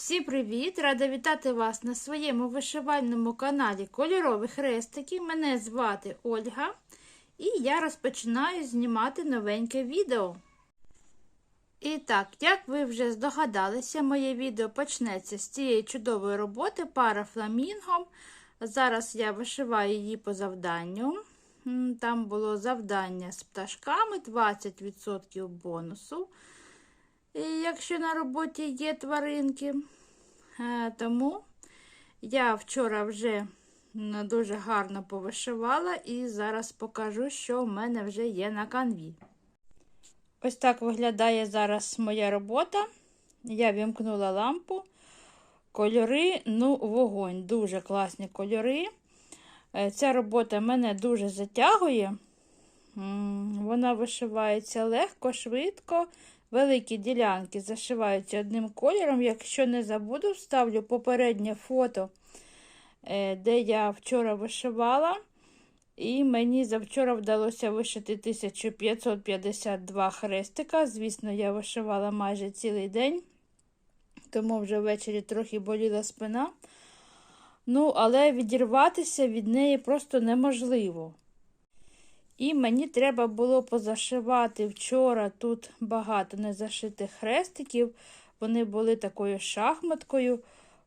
Всім привіт! Рада вітати вас на своєму вишивальному каналі Кольорові хрестики. Мене звати Ольга, і я розпочинаю знімати новеньке відео. І так, як ви вже здогадалися, моє відео почнеться з цієї чудової роботи пара фламінго. Зараз я вишиваю її по завданню. Там було завдання з пташками 20% бонусу. Якщо на роботі є тваринки. Е, Тому я вчора вже дуже гарно повишивала і зараз покажу, що в мене вже є на канві. Ось так виглядає зараз моя робота. Я вімкнула лампу. Кольори, ну, вогонь, дуже класні кольори. Е, Ця робота мене дуже затягує. Вона вишивається легко, швидко. Великі ділянки зашиваються одним кольором. Якщо не забуду, вставлю попереднє фото, е, де я вчора вишивала. І мені завчора вдалося вишити 1552 хрестика. Звісно, я вишивала майже цілий день, тому вже ввечері трохи боліла спина. Ну, але відірватися від неї просто неможливо. І мені треба було позашивати вчора тут багато незашитих хрестиків. Вони були такою шахматкою.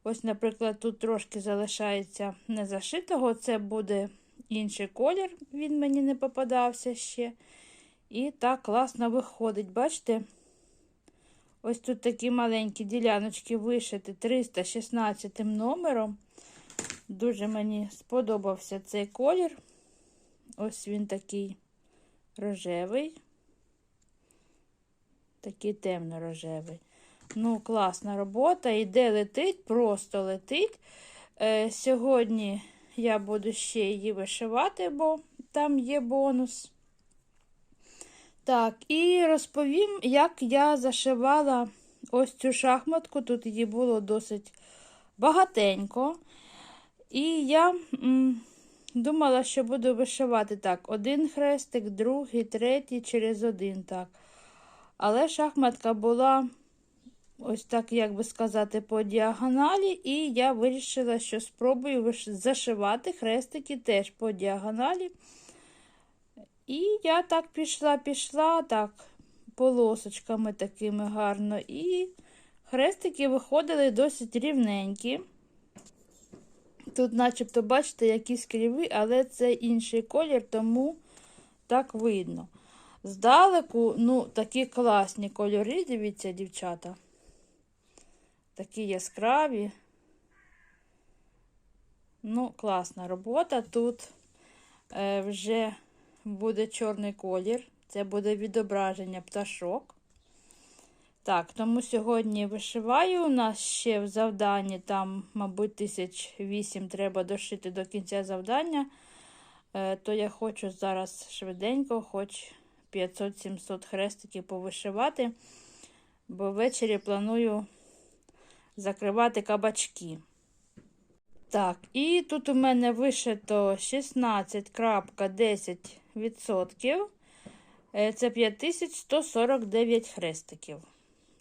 Ось, наприклад, тут трошки залишається незашитого. Це буде інший колір, він мені не попадався ще. І так класно виходить. Бачите? Ось тут такі маленькі діляночки вишити 316 номером. Дуже мені сподобався цей колір. Ось він такий рожевий, такий темно-рожевий. Ну, класна робота. Іде летить, просто летить. Е, Сьогодні я буду ще її вишивати, бо там є бонус. Так, і розповім, як я зашивала ось цю шахматку. Тут її було досить багатенько. І я. Думала, що буду вишивати так, один хрестик, другий, третій через один. так. Але шахматка була, ось так, як би сказати, по діагоналі, і я вирішила, що спробую зашивати хрестики теж по діагоналі. І я так пішла, пішла, так, полосочками такими гарно. І хрестики виходили досить рівненькі. Тут, начебто, бачите, якісь криві, але це інший колір, тому так видно. Здалеку, ну, такі класні кольори, дивіться, дівчата. Такі яскраві. Ну, класна робота. Тут е, вже буде чорний колір. Це буде відображення пташок. Так, тому сьогодні вишиваю. У нас ще в завданні, там, мабуть, тисяч вісім треба дошити до кінця завдання. Е, то я хочу зараз швиденько, хоч 500-700 хрестиків повишивати, бо ввечері планую закривати кабачки. Так, і тут у мене вишито 16.10%. Е, це 5149 хрестиків.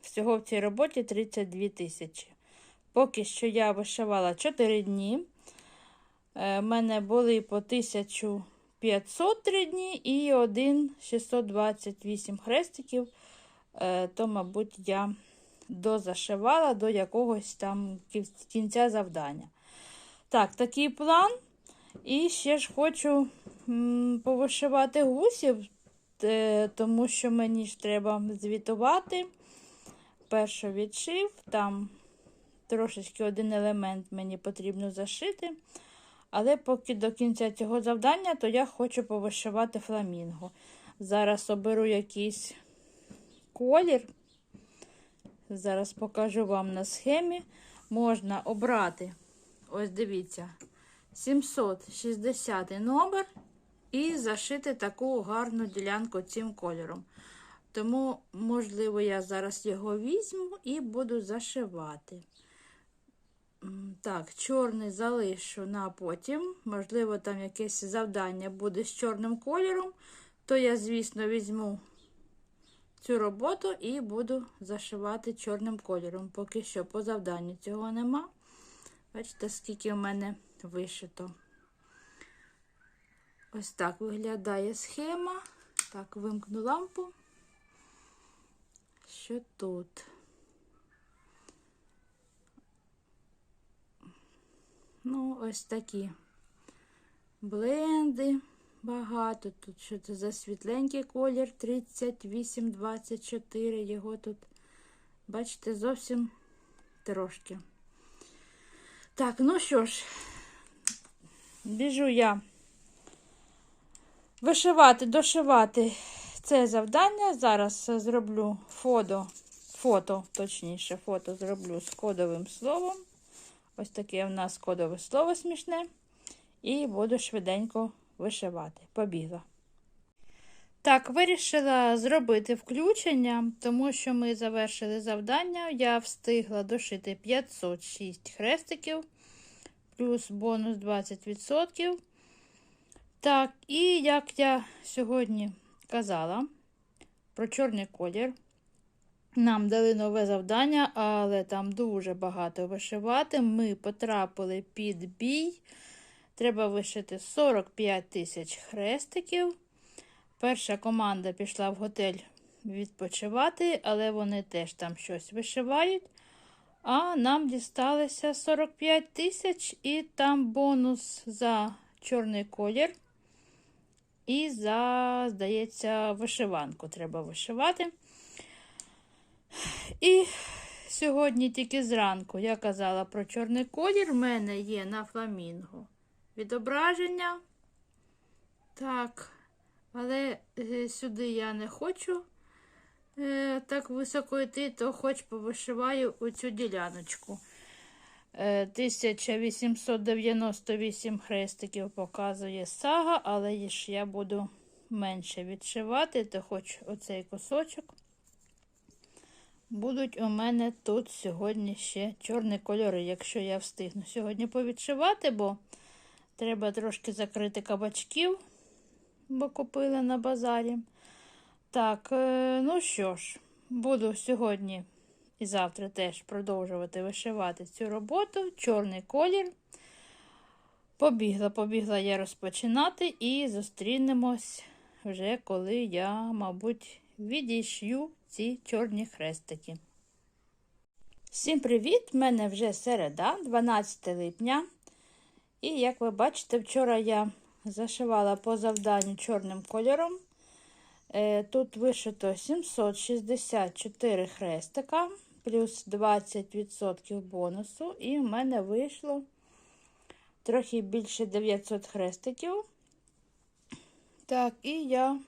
Всього в цій роботі 32 тисячі. Поки що я вишивала 4 дні. У е, мене були по 1503 дні і 1 628 хрестиків. Е, то, мабуть, я дозашивала до якогось там кінця завдання. Так, такий план. І ще ж хочу повишивати гусів, е, тому що мені ж треба звітувати перший відшив, там трошечки один елемент мені потрібно зашити. Але поки до кінця цього завдання, то я хочу повишивати фламінго. Зараз оберу якийсь колір. Зараз покажу вам на схемі. Можна обрати, ось дивіться, 760 номер і зашити таку гарну ділянку цим кольором. Тому, можливо, я зараз його візьму і буду зашивати. Так, чорний залишу на потім. Можливо, там якесь завдання буде з чорним кольором, то я, звісно, візьму цю роботу і буду зашивати чорним кольором. Поки що по завданню цього нема. Бачите, скільки в мене вишито. Ось так виглядає схема. Так, вимкну лампу. Що тут? Ну, ось такі бленди багато. Тут що це за світленький колір 3824. Його тут, бачите, зовсім трошки. Так, ну що ж, біжу я вишивати, дошивати це завдання. Зараз зроблю фото, фото, точніше, фото зроблю з кодовим словом. Ось таке у нас кодове слово смішне. І буду швиденько вишивати. Побігла. Так, вирішила зробити включення, тому що ми завершили завдання. Я встигла дошити 506 хрестиків, плюс бонус 20%. Так, і як я сьогодні казала про чорний колір, нам дали нове завдання, але там дуже багато вишивати. Ми потрапили під бій. Треба вишити 45 тисяч хрестиків. Перша команда пішла в готель відпочивати, але вони теж там щось вишивають. А нам дісталося 45 тисяч, і там бонус за чорний колір. І за, здається, вишиванку треба вишивати. І сьогодні тільки зранку я казала про чорний колір. У мене є на фламінго відображення. Так, але е, сюди я не хочу е, так високо йти, то хоч повишиваю оцю діляночку. Е, 1898 хрестиків показує сага, але ж я буду менше відшивати, то хоч оцей кусочок. Будуть у мене тут сьогодні ще чорні кольори, якщо я встигну сьогодні повідшивати, бо треба трошки закрити кабачків, бо купили на базарі. Так, е, ну що ж, буду сьогодні і завтра теж продовжувати вишивати цю роботу. Чорний колір. Побігла, побігла я розпочинати і зустрінемось вже коли я, мабуть, відійшю ці чорні хрестики. Всім привіт! У мене вже середа, 12 липня. І, як ви бачите, вчора я зашивала по завданню чорним кольором. Е, тут вишито 764 хрестика, плюс 20% бонусу. І в мене вийшло трохи більше 900 хрестиків. Так, і я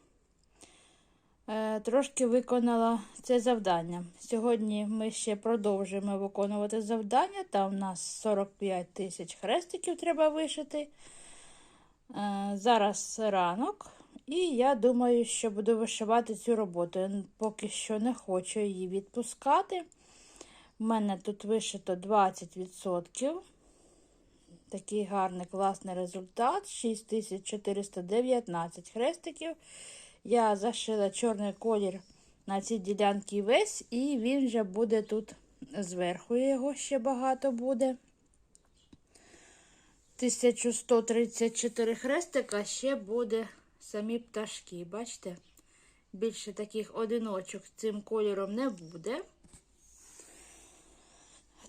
Е, трошки виконала це завдання. Сьогодні ми ще продовжуємо виконувати завдання. Там у нас 45 тисяч хрестиків треба вишити. Е, зараз ранок, і я думаю, що буду вишивати цю роботу. Я Поки що не хочу її відпускати. У мене тут вишито 20%. Такий гарний класний результат. 6419 хрестиків. Я зашила чорний колір на цій ділянці весь, і він вже буде тут зверху, його ще багато буде. 1134 хрестика ще буде самі пташки. Бачите? Більше таких одиночок цим кольором не буде.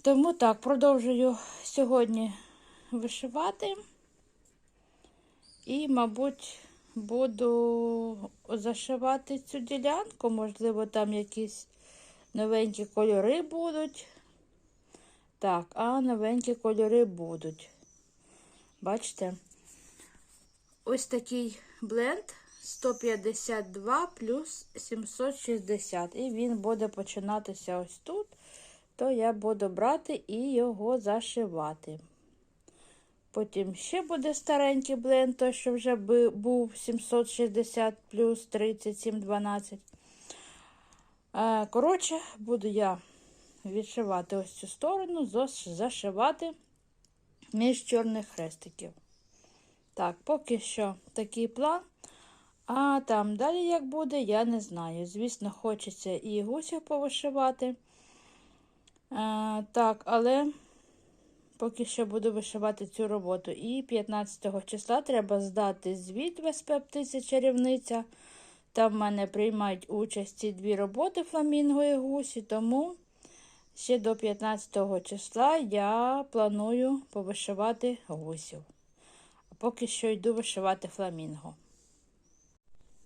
Тому так, продовжую сьогодні вишивати. І, мабуть, буду зашивати цю ділянку, можливо, там якісь новенькі кольори будуть. Так, а новенькі кольори будуть. Бачите? Ось такий бленд 152 плюс 760. І він буде починатися ось тут, то я буду брати і його зашивати. Потім ще буде старенький бленд, той, що вже був 760 плюс 37, 12. Коротше, буду я відшивати ось цю сторону, зашивати між чорних хрестиків. Так, поки що такий план. А там далі як буде, я не знаю. Звісно, хочеться і гусів повишивати. Е, так, але поки що буду вишивати цю роботу. І 15 числа треба здати звіт в СП «Птиця чарівниця. Там в мене приймають участь ці дві роботи фламінго і гусі, тому ще до 15 числа я планую повишивати гусів. А поки що йду вишивати фламінго.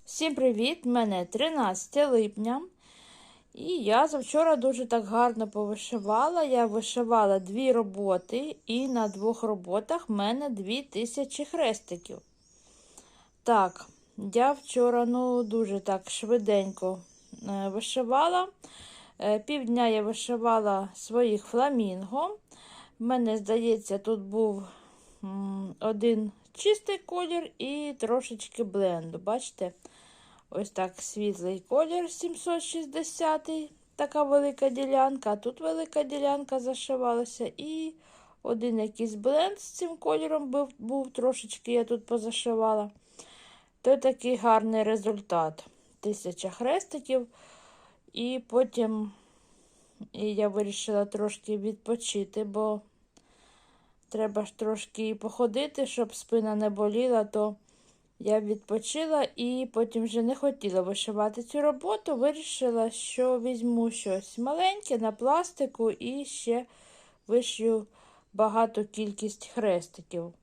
Всім привіт! Мене 13 липня. І я завчора дуже так гарно повишивала. Я вишивала дві роботи, і на двох роботах в мене 2000 хрестиків. Так, я вчора ну, дуже так швиденько е, вишивала. Е, Півдня я вишивала своїх фламінго. В мене, здається, тут був один чистий колір і трошечки бленду. Бачите? Ось так світлий колір 760 така велика ділянка. А тут велика ділянка зашивалася. І один якийсь бленд з цим кольором був, був трошечки я тут позашивала. То такий гарний результат. Тисяча хрестиків. І потім і я вирішила трошки відпочити, бо треба ж трошки походити, щоб спина не боліла, то я відпочила і потім вже не хотіла вишивати цю роботу. Вирішила, що візьму щось маленьке на пластику і ще вишью багату кількість хрестиків.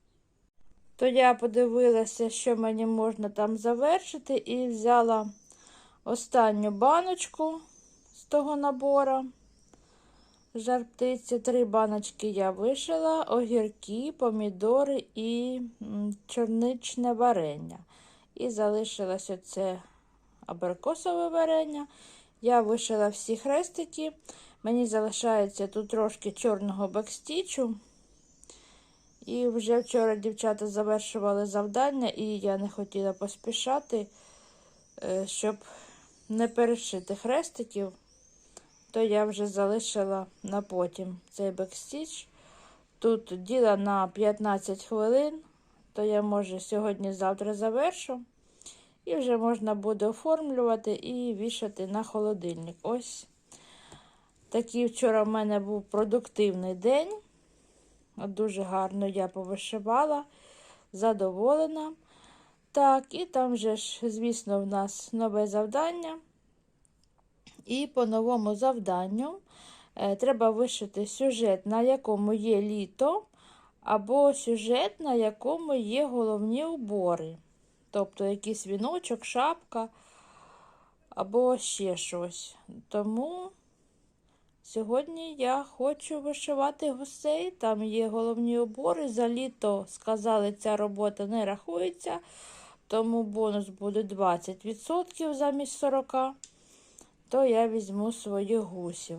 То я подивилася, що мені можна там завершити, і взяла останню баночку з того набора. Жар птиці. Три баночки я вишила, огірки, помідори і чорничне варення. І залишилось оце абрикосове варення. Я вишила всі хрестики. Мені залишається тут трошки чорного бекстічу. І вже вчора дівчата завершували завдання, і я не хотіла поспішати, е, щоб не перешити хрестиків то я вже залишила на потім цей бекстіч. Тут діла на 15 хвилин, то я, може, сьогодні-завтра завершу. І вже можна буде оформлювати і вішати на холодильник. Ось такий вчора в мене був продуктивний день. Дуже гарно я повишивала, задоволена. Так, і там же ж, звісно, в нас нове завдання. І по новому завданню е, треба вишити сюжет, на якому є літо, або сюжет, на якому є головні убори. Тобто якийсь віночок, шапка або ще щось. Тому сьогодні я хочу вишивати гусей. Там є головні убори. За літо, сказали, ця робота не рахується, тому бонус буде 20% замість 40% то я візьму своїх гусів.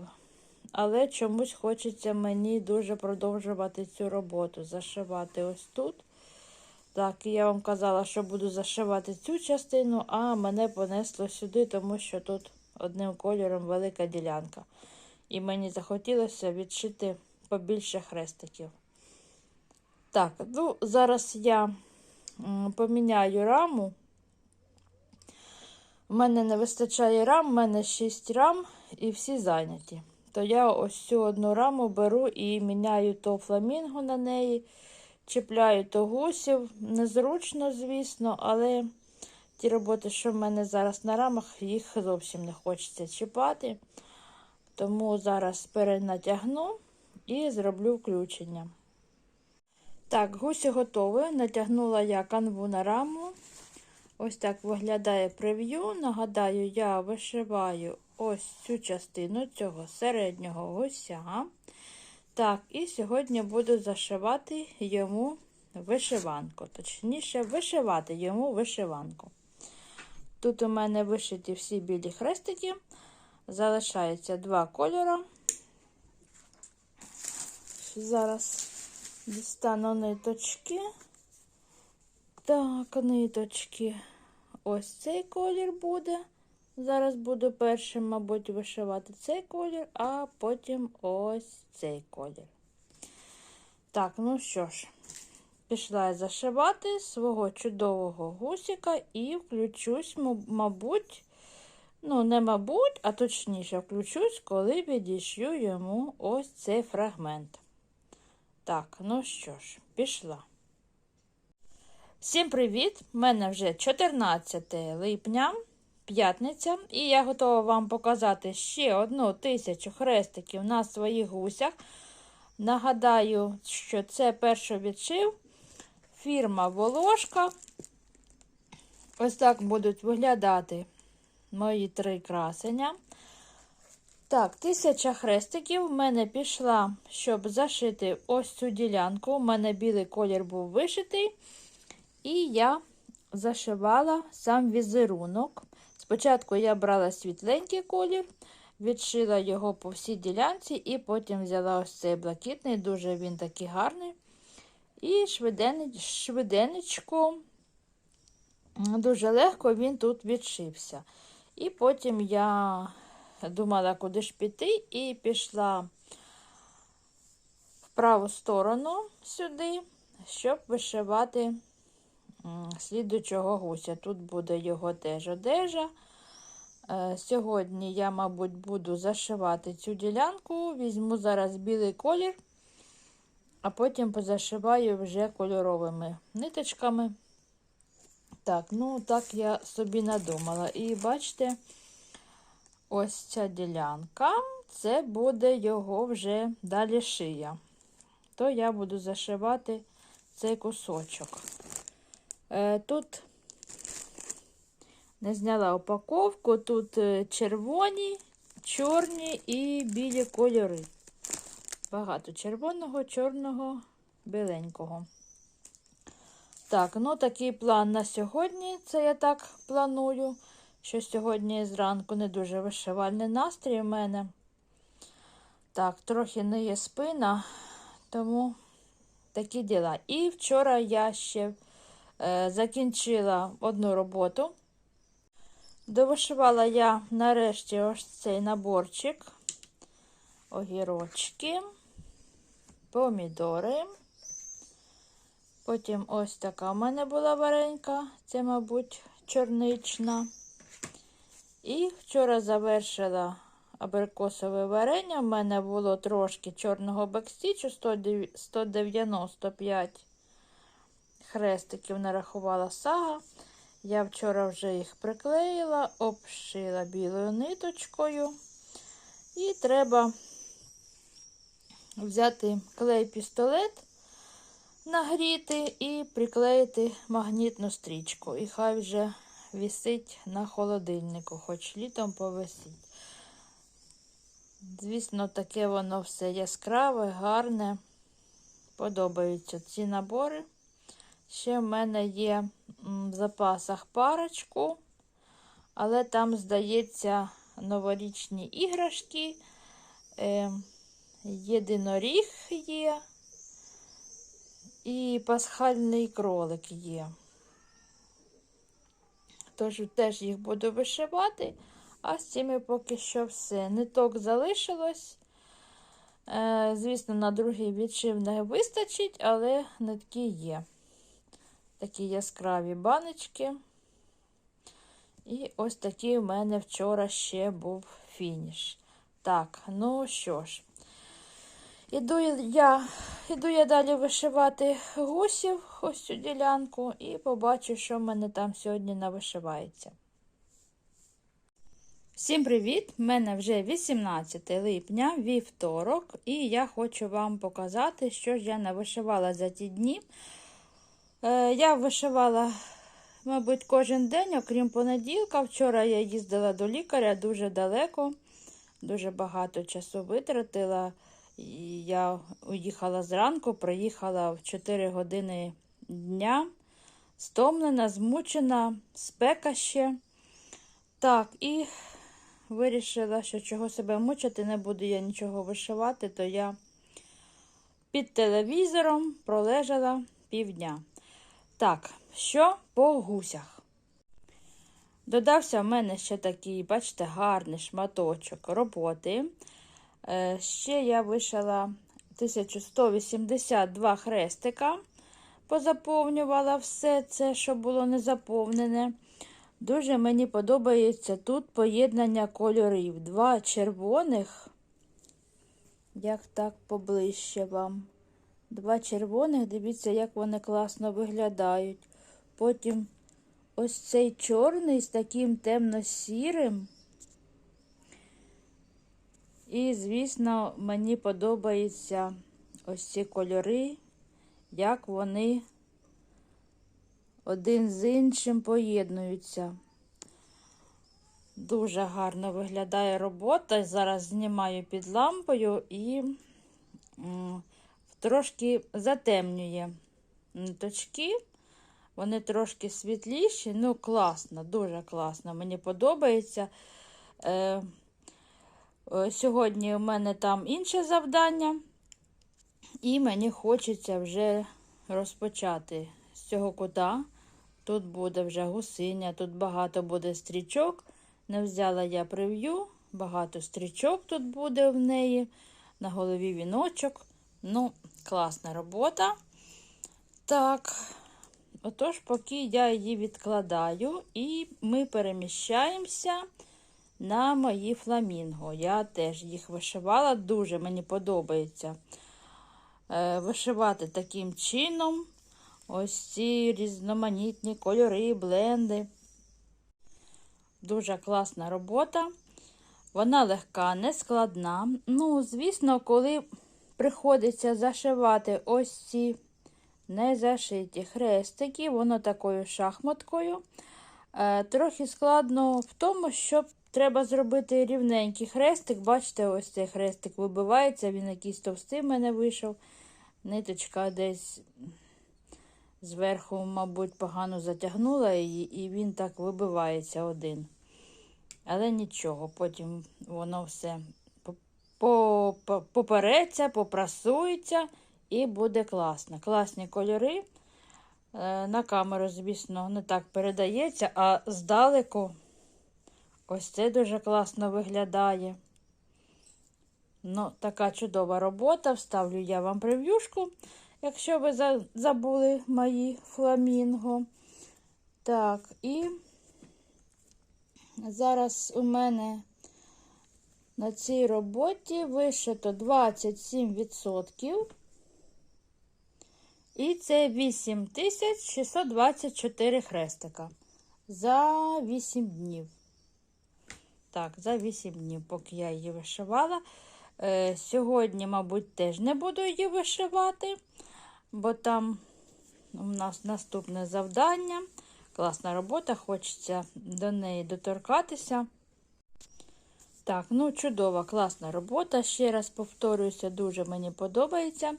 Але чомусь хочеться мені дуже продовжувати цю роботу, зашивати ось тут. Так, я вам казала, що буду зашивати цю частину, а мене понесло сюди, тому що тут одним кольором велика ділянка. І мені захотілося відшити побільше хрестиків. Так, ну, зараз я поміняю раму. У мене не вистачає рам, у мене 6 рам і всі зайняті. То я ось цю одну раму беру і міняю то фламінго на неї, чіпляю то гусів. Незручно, звісно, але ті роботи, що в мене зараз на рамах, їх зовсім не хочеться чіпати. Тому зараз перенатягну і зроблю включення. Так, гусі готові. Натягнула я канву на раму. Ось так виглядає прев'ю. Нагадаю, я вишиваю ось цю частину цього середнього гуся. Так, і сьогодні буду зашивати йому вишиванку. Точніше, вишивати йому вишиванку. Тут у мене вишиті всі білі хрестики. Залишається два кольори. Зараз дістану ниточки. Так, ниточки. Ось цей колір буде. Зараз буду першим, мабуть, вишивати цей колір, а потім ось цей колір. Так, ну що ж, пішла я зашивати свого чудового гусика і включусь, мабуть, ну, не мабуть, а точніше, включусь, коли відішью йому ось цей фрагмент. Так, ну що ж, пішла. Всім привіт! У мене вже 14 липня, п'ятниця, і я готова вам показати ще одну тисячу хрестиків на своїх гусях. Нагадаю, що це перший відшив фірма Волошка. Ось так будуть виглядати мої три красення. Так, тисяча хрестиків в мене пішла, щоб зашити ось цю ділянку. У мене білий колір був вишитий. І я зашивала сам візерунок. Спочатку я брала світленький колір, відшила його по всій ділянці, і потім взяла ось цей блакитний, дуже він такий гарний. І швиденеч, швиденечко, дуже легко він тут відшився. І потім я думала, куди ж піти, і пішла в праву сторону сюди, щоб вишивати слідучого гуся. Тут буде його теж одежа. Е, Сьогодні я, мабуть, буду зашивати цю ділянку. Візьму зараз білий колір, а потім позашиваю вже кольоровими ниточками. Так, ну так я собі надумала. І бачите, ось ця ділянка, це буде його вже далі шия. То я буду зашивати цей кусочок. Е, Тут не зняла упаковку, тут е, червоні, чорні і білі кольори. Багато червоного, чорного, біленького. Так, ну такий план на сьогодні. Це я так планую, що сьогодні зранку не дуже вишивальний настрій у мене. Так, трохи не є спина, тому такі діла. І вчора я ще закінчила одну роботу. Довишивала я нарешті ось цей наборчик, огірочки, помідори. Потім ось така в мене була варенька, це, мабуть, чорнична. І вчора завершила абрикосове варення. У мене було трошки чорного бекстічу 195 хрестиків нарахувала сага. Я вчора вже їх приклеїла, обшила білою ниточкою. І треба взяти клей-пістолет, нагріти і приклеїти магнітну стрічку. І хай вже висить на холодильнику, хоч літом повисить. Звісно, таке воно все яскраве, гарне. Подобаються ці набори. Ще в мене є в запасах парочку, але там, здається, новорічні іграшки, е, єдиноріг є і пасхальний кролик є. Тож теж їх буду вишивати, а з цими поки що все. Ниток залишилось. Е, звісно, на другий відшив не вистачить, але нитки є такі яскраві баночки. І ось такий у мене вчора ще був фініш. Так, ну що ж, іду я іду я далі вишивати гусів, ось цю ділянку, і побачу, що в мене там сьогодні навишивається. Всім привіт! У мене вже 18 липня, вівторок, і я хочу вам показати, що ж я навишивала за ті дні. Е, я вишивала, мабуть, кожен день, окрім понеділка. Вчора я їздила до лікаря дуже далеко, дуже багато часу витратила. Я уїхала зранку, приїхала в 4 години дня, стомлена, змучена, спека ще. Так, і вирішила, що чого себе мучити, не буду я нічого вишивати, то я під телевізором пролежала півдня. Так, що по гусях? Додався в мене ще такий, бачите, гарний шматочок роботи. Е, ще я вишила 1182 хрестика. позаповнювала все це, що було не заповнене. Дуже мені подобається тут поєднання кольорів. Два червоних, як так поближче вам. Два червоних, дивіться, як вони класно виглядають. Потім ось цей чорний з таким темно-сірим. І, звісно, мені подобаються ось ці кольори, як вони один з іншим поєднуються. Дуже гарно виглядає робота. Зараз знімаю під лампою і трошки затемнює ниточки. Вони трошки світліші, ну класно, дуже класно. Мені подобається. Е, е, Сьогодні у мене там інше завдання, і мені хочеться вже розпочати з цього кута. Тут буде вже гусиня, тут багато буде стрічок. Не взяла я прев'ю, багато стрічок тут буде в неї. На голові віночок. Ну, класна робота. Так, отож, поки я її відкладаю, і ми переміщаємося на мої фламінго. Я теж їх вишивала, дуже мені подобається е, вишивати таким чином. Ось ці різноманітні кольори, бленди. Дуже класна робота. Вона легка, не складна. Ну, звісно, коли приходиться зашивати ось ці незашиті хрестики, воно такою шахматкою. Е, трохи складно в тому, що треба зробити рівненький хрестик. Бачите, ось цей хрестик вибивається, він якийсь товстий в мене вийшов. Ниточка десь зверху, мабуть, погано затягнула її, і він так вибивається один. Але нічого, потім воно все попереться, попрасується і буде класно. Класні кольори. Е, на камеру, звісно, не так передається, а здалеку ось це дуже класно виглядає. Ну, така чудова робота. Вставлю я вам прев'юшку, якщо ви забули мої фламінго. Так, і зараз у мене на цій роботі вишито 27%. І це 8624 хрестика за 8 днів. Так, за 8 днів, поки я її вишивала. Е, Сьогодні, мабуть, теж не буду її вишивати, бо там у нас наступне завдання. Класна робота, хочеться до неї доторкатися. Так, ну, чудова, класна робота. Ще раз повторююся, дуже мені подобається.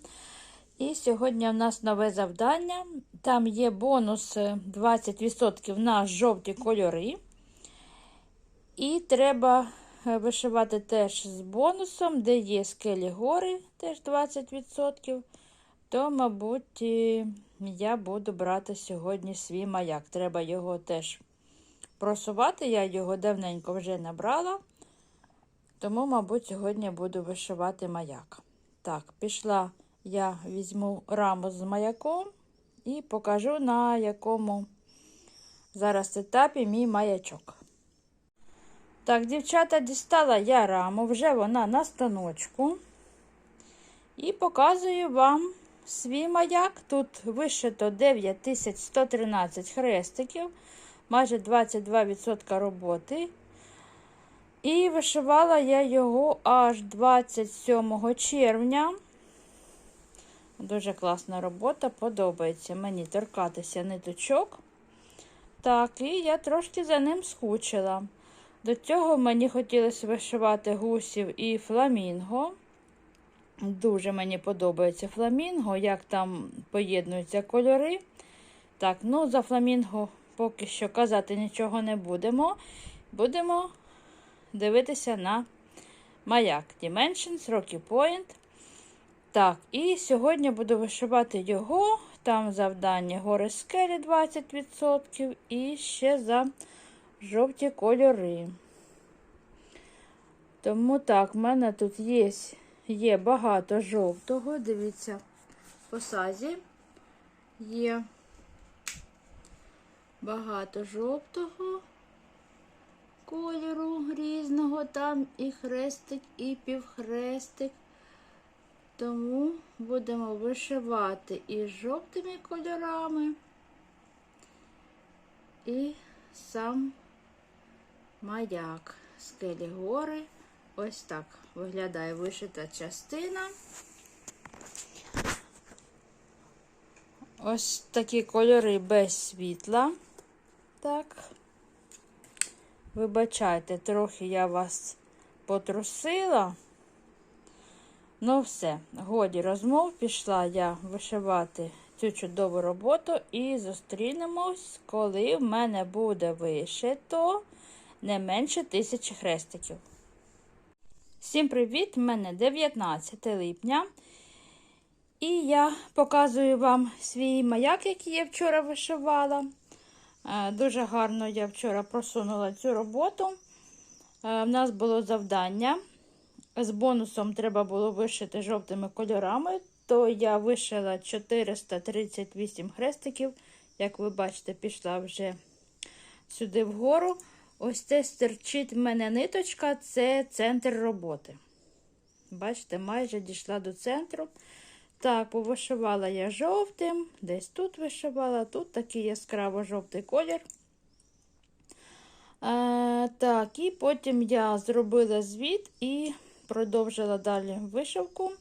І сьогодні у нас нове завдання. Там є бонус 20% на жовті кольори. І треба е, вишивати теж з бонусом, де є скелі гори, теж 20%. То, мабуть, я буду брати сьогодні свій маяк. Треба його теж просувати. Я його давненько вже набрала. Тому, мабуть, сьогодні буду вишивати маяк. Так, пішла я візьму раму з маяком і покажу, на якому зараз етапі мій маячок. Так, дівчата, дістала я раму, вже вона на станочку. І показую вам свій маяк. Тут вишито 9113 хрестиків, майже 22% роботи. І вишивала я його аж 27 червня. Дуже класна робота, подобається мені торкатися ниточок. Так, і я трошки за ним скучила. До цього мені хотілося вишивати гусів і фламінго. Дуже мені подобається фламінго, як там поєднуються кольори. Так, ну за фламінго поки що казати нічого не будемо. Будемо дивитися на маяк Dimensions, Rocky Point. Так, і сьогодні буду вишивати його. Там завдання гори скелі 20%. І ще за жовті кольори. Тому так, в мене тут є є багато жовтого, дивіться, по сазі. є багато жовтого кольору різного, там і хрестик, і півхрестик. Тому будемо вишивати і жовтими кольорами, і сам маяк скелі гори. Ось так виглядає вишита частина. Ось такі кольори без світла. Так. Вибачайте, трохи я вас потрусила. Ну, все, годі розмов, пішла я вишивати цю чудову роботу і зустрінемось, коли в мене буде вишито не менше тисячі хрестиків. Всім привіт! У мене 19 липня. І я показую вам свій маяк, який я вчора вишивала. Е, Дуже гарно я вчора просунула цю роботу. Е, В нас було завдання. З бонусом треба було вишити жовтими кольорами, то я вишила 438 хрестиків. Як ви бачите, пішла вже сюди вгору. Ось це стерчить в мене ниточка, це центр роботи. Бачите, майже дійшла до центру. Так, повишивала я жовтим, десь тут вишивала, тут такий яскраво жовтий колір. Е, так, і потім я зробила звіт і продовжила далі вишивку.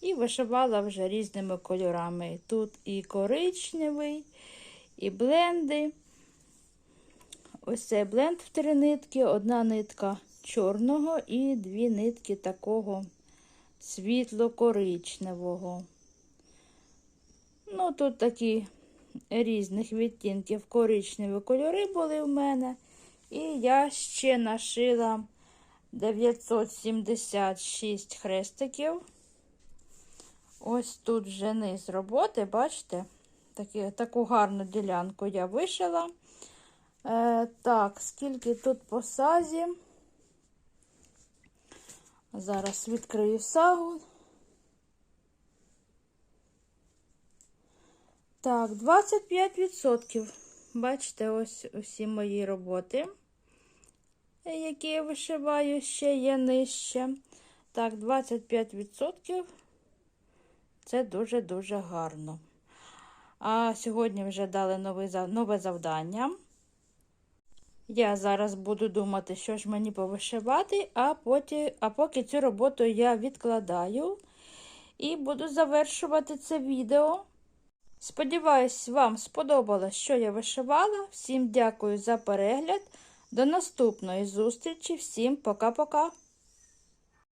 І вишивала вже різними кольорами. Тут і коричневий, і бленди. Ось цей бленд в три нитки, одна нитка чорного і дві нитки такого світло-коричневого. Ну, тут такі різних відтінків коричневі кольори були в мене. І я ще нашила 976 хрестиків. Ось тут вже низ роботи, бачите? Такі, таку гарну ділянку я вишила. Е, Так, скільки тут по сазі? Зараз відкрию сагу. Так, 25%. Бачите, ось усі мої роботи, які я вишиваю, ще є нижче. Так, 25%. Це дуже-дуже гарно. А сьогодні вже дали нове, завдання. Я зараз буду думати, що ж мені повишивати, а, потім, а поки цю роботу я відкладаю і буду завершувати це відео. Сподіваюсь, вам сподобалось, що я вишивала. Всім дякую за перегляд. До наступної зустрічі. Всім пока-пока!